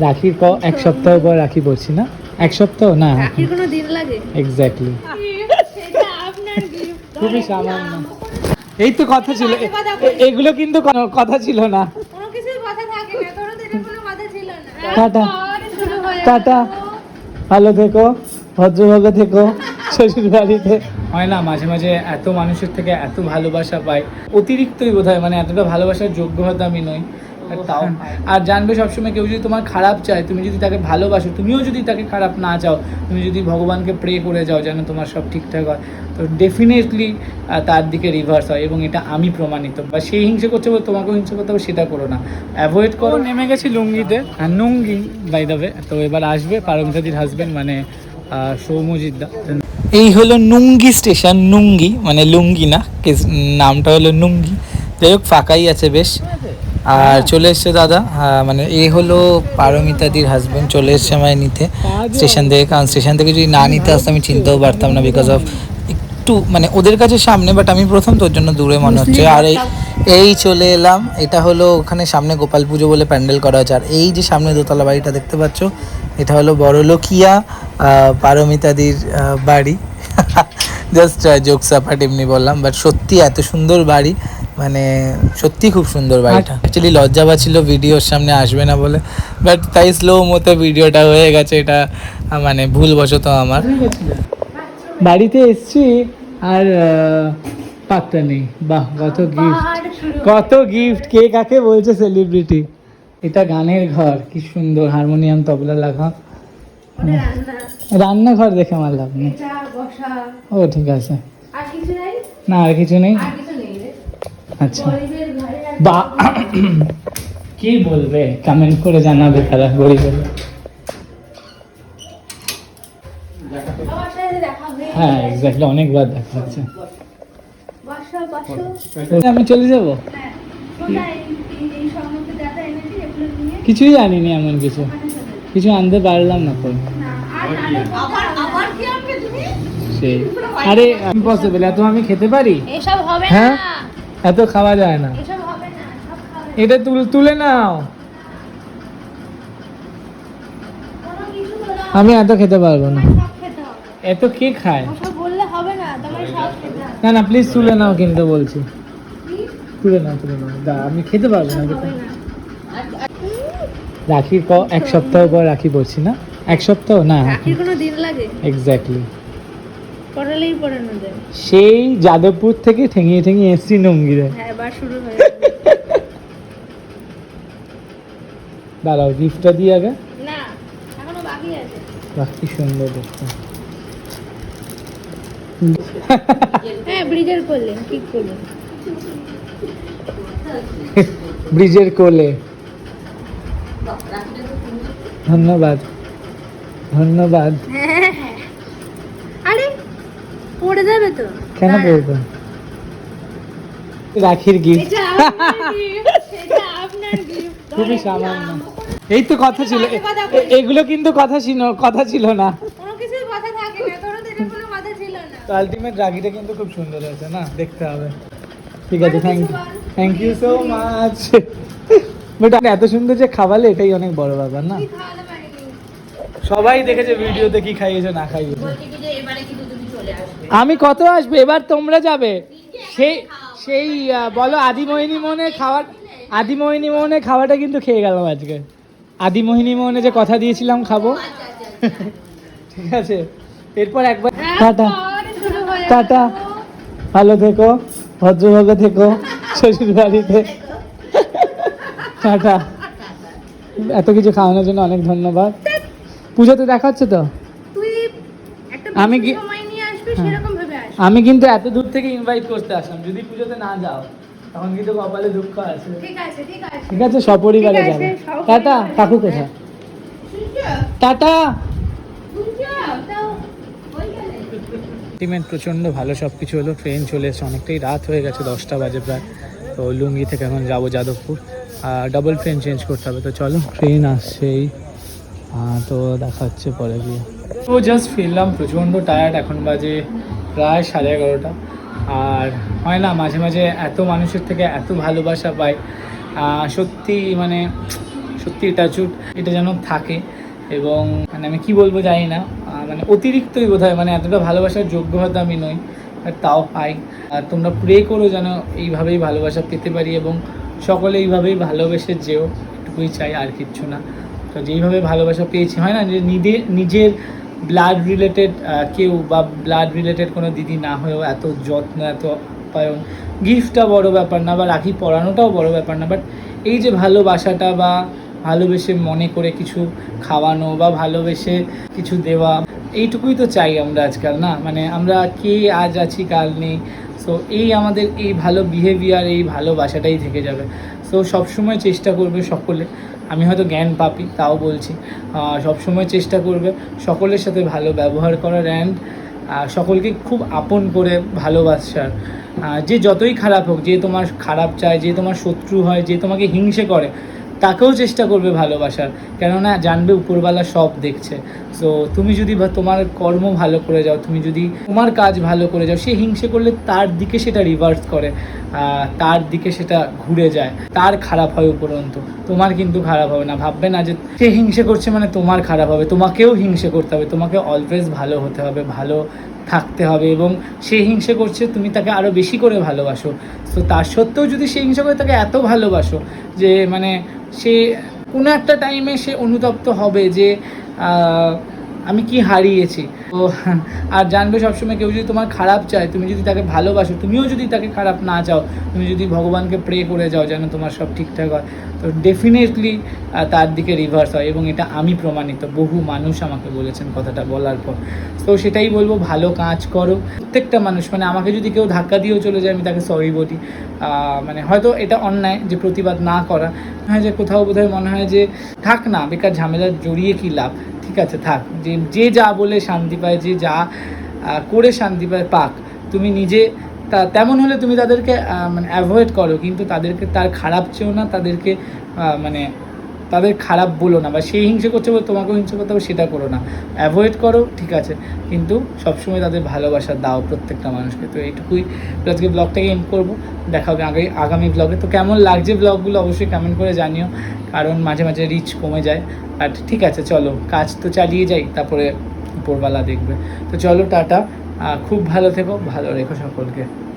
রাখির ক এক সপ্তাহ পর রাখি পড়ছি না? এক সপ্তাহ? না। রাখির কোনো দিন লাগে? এক্স্যাক্টলি সেটা আপনার gift। খুবই সামান্য। এই তো কথা ছিল। এগুলো কিন্তু কথা ছিল না। কোনো কিছুর কথা থাকে না। তোরও তো এটা কোনো কথা ছিল না। টাটা। টাটা। ভালো থেকো। ভদ্রভাবে থেকো। শ্বশুর বাড়িতে হয় না মাঝে মাঝে এত মানুষের থেকে এত ভালোবাসা পাই। অতিরিক্তই বোধ হয় মানে এতটা ভালোবাসার যোগ্য হয়তো আমি নই। আর তাও আর জানবে সবসময় কেউ যদি তোমার খারাপ চায় তুমি যদি তাকে ভালোবাসো তুমিও যদি তাকে খারাপ না চাও তুমি যদি ভগবানকে প্রে করে যাও যেন তোমার সব ঠিকঠাক হয়। তো ডেফিনেটলি তার দিকে রিভার্স হয় এবং এটা আমি প্রমাণিত। বা সেই হিংসে করছে বলে তোমাকেও হিংসে করতে হবে সেটা করো না। অ্যাভয়েড করো। নেমে গেছি লুঙ্গিতে। আর নুঙ্গি বাই দেবে তো এবার আসবে পারমিতাদির হাজবেন্ড মানে সৌমজিৎ দা। এই হলো নুঙ্গি স্টেশন নুঙ্গি মানে লুঙ্গি না কেস- নামটা হলো নুঙ্গি যাই হোক ফাঁকাই আছে বেশ। আর চলে এসছে দাদা আহ, মানে এ হলো পারমিতাদির হাজবেন্ড চলে এসছে আমায় নিতে। স্টেশন থেকে কারণ স্টেশন থেকে যদি না নিতে আসতো আমি চিনতেও পারতাম না বিকজ অফ একটু মানে ওদের কাছে সামনে বাট আমি প্রথম তোর জন্য দূরে মনে হচ্ছে। আর এই এই চলে এলাম এটা হলো ওখানে সামনে গোপাল পুজো বলে প্যান্ডেল করা হচ্ছে আর এই যে সামনে দোতলা বাড়িটা দেখতে পাচ্ছ এটা হলো বড়লোকিয়া পারমিতাদির বাড়ি। জাস্ট জোক সাপাট এমনি বললাম বাট সত্যি এত সুন্দর বাড়ি। মানে সত্যি খুব সুন্দর বাড়িটা। অ্যাকচুয়ালি লজ্জা পাচ্ছিল ভিডিওর সামনে আসবে না বলে বাট তাই স্লো মতো ভিডিওটা হয়ে গেছে এটা মানে ভুলবশত আমার। বাড়িতে এসছি আর পাত্তা নেই। বাহ কত গিফট কত গিফট কে কাকে বলছে সেলিব্রিটি এটা গানের ঘর কি সুন্দর হারমোনিয়াম তবলা লাগা। রান্নাঘর দেখে আমার লাভ নেই। ও ঠিক আছে। আর কিছু নাই? না আর কিছু নেই? আর কিছু নেই। রে আচ্ছা। বা কি বলবে? কমেন্ট করে জানাবে তারা গরিবের। হয়ে এক্স্যাক্টলি অনেকবার দেখা হচ্ছে। আমি চলে যাব? কিছুই জানিনি এমন কিছু। কিছু আনতে পারলাম না তো। সেই। আরে ইম্পসিবল এত আমি খেতে পারি? এসব হবে হ্যাঁ? এত খাওয়া যায় না। এটা তুল তুলে নাও। আমি এত খেতে পারব না। এত কে খায়? না না প্লিজ তুলে নাও কিন্তু বলছি। তুলে নাও তুলে নাও। দা আমি খেতে পারব না। রাখির ক এক সপ্তাহ পর রাখি বলছি না? এক সপ্তাহ? না। রাখির কোনো দিন লাগে? এক্স্যাক্টলি পড়ালেই পড়ানো যায়। সেই যাদবপুর থেকে ঠেঙিয়ে ঠেঙিয়ে এসছি নঙ্গিরে। হ্যাঁ এবার শুরু হয়ে দাঁড়াও গিফটটা দিয়ে আগে। না এখনও বাকি আছে। বাহ কি সুন্দর দেখতে হ্যাঁ ব্রিজের করলেন ঠিক করলেন ব্রিজের কোলে। ধন্যবাদ। ধন্যবাদ। হ্যাঁ। পড়ে যাবে তো। কেন। বলব রাখির গিফট। খুবই সামান্য। এই তো কথা ছিল। এগুলো কিন্তু কথা ছিল কথা ছিল না। তো আলটিমেট রাগিটা কিন্তু খুব সুন্দর হয়েছে না? দেখতে হবে। ঠিক আছে thank you thank you so much but এত সুন্দর যে খাওয়ালে এটাই অনেক বড় ব্যাপার না? সবাই দেখেছে ভিডিওতে কি খাইয়েছো না খাইয়েছে। আমি কত আসবে? এবার তোমরা যাবে। সেই সেই বলো আদিমোহিনী মোহনে খাওয়া আদিমোহিনী মোহনে খাওয়াটা কিন্তু খেয়ে গেলাম আজকে। আদিমোহিনী মোহনে যে কথা দিয়েছিলাম খাব। ঠিক আছে? এরপর একবার টাটা। হয়ে গেল। টাটা। ভালো থেকো ভদ্রভাবে থেকো শ্বশুর বাড়িতে টাটা। এত কিছু খাওয়ানোর জন্য অনেক ধন্যবাদ। পুজোতে দেখা হচ্ছে তো? তুই একটা আমি কি- সময় নিয়ে আসবি হ্যাঁ। সেরকম ভাবে আসবি। আমি কিন্তু এত দূর থেকে ইনভাইট করতে আসলাম যদি পুজোতে না যাও তখন কিন্তু কপালে দুঃখ আছে। ঠিক আছে ঠিক আছে। ঠিক আছে সপরিবারে যাবে। টাটা কাকু কোথায়? টাটা! আলটিমেট প্রচণ্ড ভালো সব কিছু হলো ট্রেন চলে এসেছে অনেকটাই রাত হয়ে গেছে দশটা বাজে প্রায়। তো লুঙ্গি থেকে এখন যাব যাদবপুর। ডাবল ট্রেন চেঞ্জ করতে হবে তো চলো ট্রেন আসছেই আহ, তো দেখা হচ্ছে পরে গিয়ে। তো জাস্ট ফিরলাম, প্রচণ্ড টায়ার্ড এখন বাজে প্রায় সাড়ে এগারোটা। আর হয় না, মাঝে মাঝে এত মানুষের থেকে এত ভালোবাসা পাই সত্যি মানে সত্যি টাচুট এটা যেন থাকে। এবং মানে আমি কি বলব জানি না মানে অতিরিক্তই বোধ হয় মানে এতটা ভালোবাসার যোগ্য হয়তো আমি নই তাও পাই। আর তোমরা প্রে করো যেন এইভাবেই ভালোবাসা পেতে পারি এবং সকলে এইভাবেই ভালোবেসে যেও, এটুকুই চাই, আর কিচ্ছু না। তো যেইভাবে ভালোবাসা পেয়েছি, হয় না? যে নিজের নিজের ব্লাড রিলেটেড কেউ বা ব্লাড রিলেটেড কোনো দিদি না হয়েও এত যত্ন, এত আপ্যায়ন গিফটটা বড় ব্যাপার না বা রাখি পরানোটাও বড় ব্যাপার না বাট এই যে ভালোবাসাটা বা ভালোবেসে মনে করে কিছু খাওয়ানো বা ভালোবেসে কিছু দেওয়া, এইটুকুই তো চাই আমরা আজকাল, না? মানে আমরা কে আজ আছি, কাল নেই। সো এই আমাদের এই ভালো বিহেভিয়ার এই ভালোবাসাটাই থেকে যাবে। সো সবসময় চেষ্টা করবে সকলে আমি হয়তো জ্ঞান পাপি, তাও বলছি। সব সবসময় চেষ্টা করবে সকলের সাথে ভালো ব্যবহার করার অ্যান্ড সকলকে খুব আপন করে ভালোবাসার। যে যতই খারাপ হোক, যে তোমার খারাপ চায়, যে তোমার শত্রু হয়, যে তোমাকে হিংসে করে তাকেও চেষ্টা করবে ভালোবাসার, কেননা জানবে উপরওয়ালা সব দেখছে। সো তুমি যদি তোমার কর্ম ভালো করে যাও, তুমি যদি তোমার কাজ ভালো করে যাও, সে হিংসে করলে তার দিকে সেটা রিভার্স করে তার দিকে সেটা ঘুরে যায়। তার খারাপ হয় উপরন্তু, তোমার কিন্তু খারাপ হবে না। ভাববে না যে সে হিংসে করছে মানে তোমার খারাপ হবে, তোমাকেও হিংসে করতে হবে, তোমাকে অলওয়েজ ভালো হতে হবে, ভালো থাকতে হবে এবং সে হিংসে করছে, তুমি তাকে আরও বেশি করে ভালোবাসো। তো তার সত্ত্বেও যদি সে হিংসা করে, তাকে এত ভালোবাসো যে মানে সে কোনো একটা টাইমে সে অনুতপ্ত হবে যে আমি কি হারিয়েছি? তো আর জানবে সবসময় কেউ যদি তোমার খারাপ চায়, তুমি যদি তাকে ভালোবাসো, তুমিও যদি তাকে খারাপ না চাও, তুমি যদি ভগবানকে প্রে করে যাও যেন তোমার সব ঠিকঠাক হয়। তো ডেফিনেটলি তার দিকে রিভার্স হয় এবং এটা আমি প্রমাণিত। বহু মানুষ আমাকে বলেছেন কথাটা বলার পর। তো সেটাই বলব, ভালো কাজ করো। প্রত্যেকটা মানুষ মানে আমাকে যদি কেউ ধাক্কা দিয়েও চলে যায়, আমি তাকে সরি বলি। মানে হয়তো এটা অন্যায় যে প্রতিবাদ না করা। হয়, যে কোথাও বোধহয় মনে হয় যে, থাক না, বেকার ঝামেলা জড়িয়ে কি লাভ? ঠিক আছে, থাক। যে যে যা বলে শান্তি পায়, যে যা করে শান্তি পায়, পাক। তুমি নিজে, তা, তেমন হলে তুমি তাদেরকে মানে অ্যাভয়েড করো, কিন্তু তাদেরকে, তার খারাপ চেয়েও না, তাদেরকে মানে তাদের খারাপ বলো না বা সেই হিংসে করছে বলে তোমাকেও হিংসে করতে হবে, সেটা করো না। অ্যাভয়েড করো, ঠিক আছে। কিন্তু সবসময় তাদের ভালোবাসা দাও প্রত্যেকটা মানুষকে। তো এইটুকুই আজকে ব্লগটাকে এন্ড করব। দেখা হবে আগে আগামী ব্লগে। তো কেমন লাগছে ব্লগগুলো অবশ্যই কমেন্ট করে জানিও। কারণ মাঝে মাঝে রিচ কমে যায়। আর ঠিক আছে, চলো। কাজ তো চালিয়ে যাই, তারপরে উপরবেলা দেখবে। তো চলো, টাটা। খুব ভালো থেকো, ভালো রেখো সকলকে।